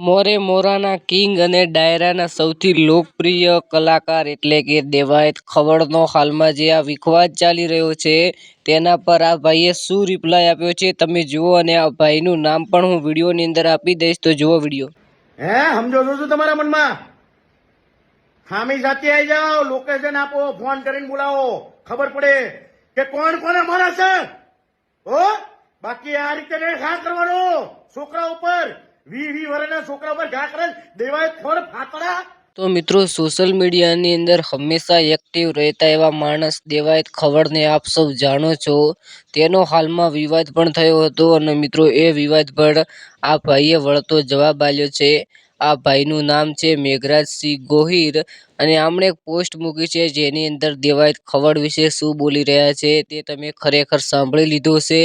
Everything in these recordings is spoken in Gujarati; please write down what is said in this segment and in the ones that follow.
મોરે મોરાના કિંગ અને ડાયરાના સૌથી લોકપ્રિય કલાકાર એટલે કે દેવાયત ખવડનો હાલમાં જે આ વિખવાદ ચાલી રહ્યો છે, તેના પર આ ભાઈએ શું રિપ્લાય આપ્યો છે તમે જુઓ અને આ ભાઈનું નામ પણ હું વિડીયોની અંદર આપી દઈશ, તો જુઓ વીડિયો. હે, સમજો છો તમારા મનમાં? ખામી સાથે આવી જાઓ લોકેશન આપો ફોન કરીને બોલાવો. ખબર પડે કે કોણ કોને મારા છે? ઓ બાકી આ રીતે ઘા કરવાનો. છોકરા ઉપર તો મિત્રો સોશિયલ મીડિયાની અંદર હંમેશા એક્ટિવ રહેતા એવા માણસ દેવાયત ખવડને આપ સૌ જાણો છો. તેનો હાલમાં વિવાદ પણ થયો હતો અને મિત્રો એ વિવાદ પર આ ભાઈએ વળતો જવાબ આપ્યો છે. આ ભાઈનું નામ છે મેઘરાજસિંહ ગોહિર અને આમણે એક પોસ્ટ મૂકી છે જેની અંદર દેવાયત ખવડ વિશે શું બોલી રહ્યા છે તે તમે ખરેખર સાંભળી લીધું હશે.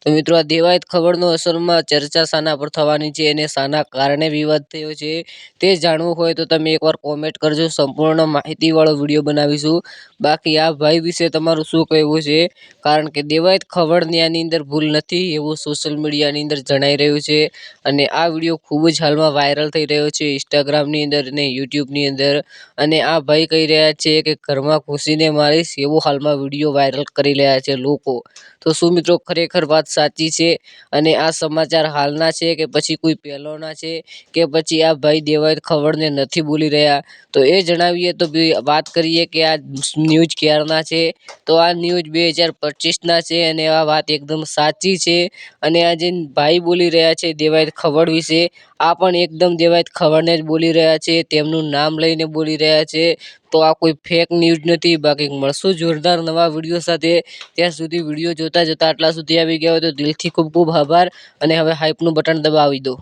તો મિત્રો આ દેવાયત ખવડનો અસરમાં ચર્ચા શાના પર થવાની છે અને શાના કારણે વિવાદ થયો છે. તે જાણવું હોય તો તમે એકવાર કોમેન્ટ કરજો. સંપૂર્ણ માહિતીવાળો વીડિયો બનાવીશું. બાકી આ ભાઈ વિશે તમારું શું કહેવું છે? કારણ કે દેવાયત ખવડની આની અંદર ભૂલ નથી એવું સોશિયલ મીડિયાની અંદર જણાઈ રહ્યું છે. અને આ વીડિયો ખૂબ જ હાલમાં વાયરલ થઈ રહ્યો છે ઇન્સ્ટાગ્રામની અંદર અને યુટ્યુબની અંદર. અને આ ભાઈ કહી રહ્યા છે કે ઘરમાં ઘૂસીને મારીશ એવો હાલમાં વીડિયો વાયરલ કરી રહ્યા છે લોકો. તો શું મિત્રો ખરેખર વાત સાચી છે? અને આ સમાચાર હાલના છે કે પછી કોઈ પહેલોના છે? કે પછી આ ભાઈ દેવાય ખવડને નથી બોલી રહ્યા? તો એ જણાવીએ તો વાત કરીએ કે આ ન્યૂઝ ક્યારના છે? તો આ ન્યૂઝ બે હજાર પચીસના છે અને આ વાત એકદમ સાચી છે. અને આ જે ભાઈ બોલી રહ્યા છે, દેવાયત ખવડ વિશે, આ પણ એકદમ દેવાયત ખવડને જ બોલી રહ્યા છે, તેમનું નામ લઈને બોલી રહ્યા છે. તો આ કોઈ ફેક ન્યૂઝ નથી. બાકી મળશું જોરદાર નવા વીડિયો સાથે. ત્યાં સુધી વીડિયો જોતા જોતા આટલા સુધી આવી ગયા હોય તો દિલથી ખૂબ ખૂબ આભાર. અને હવે હાઇપનું બટન દબાવી દો.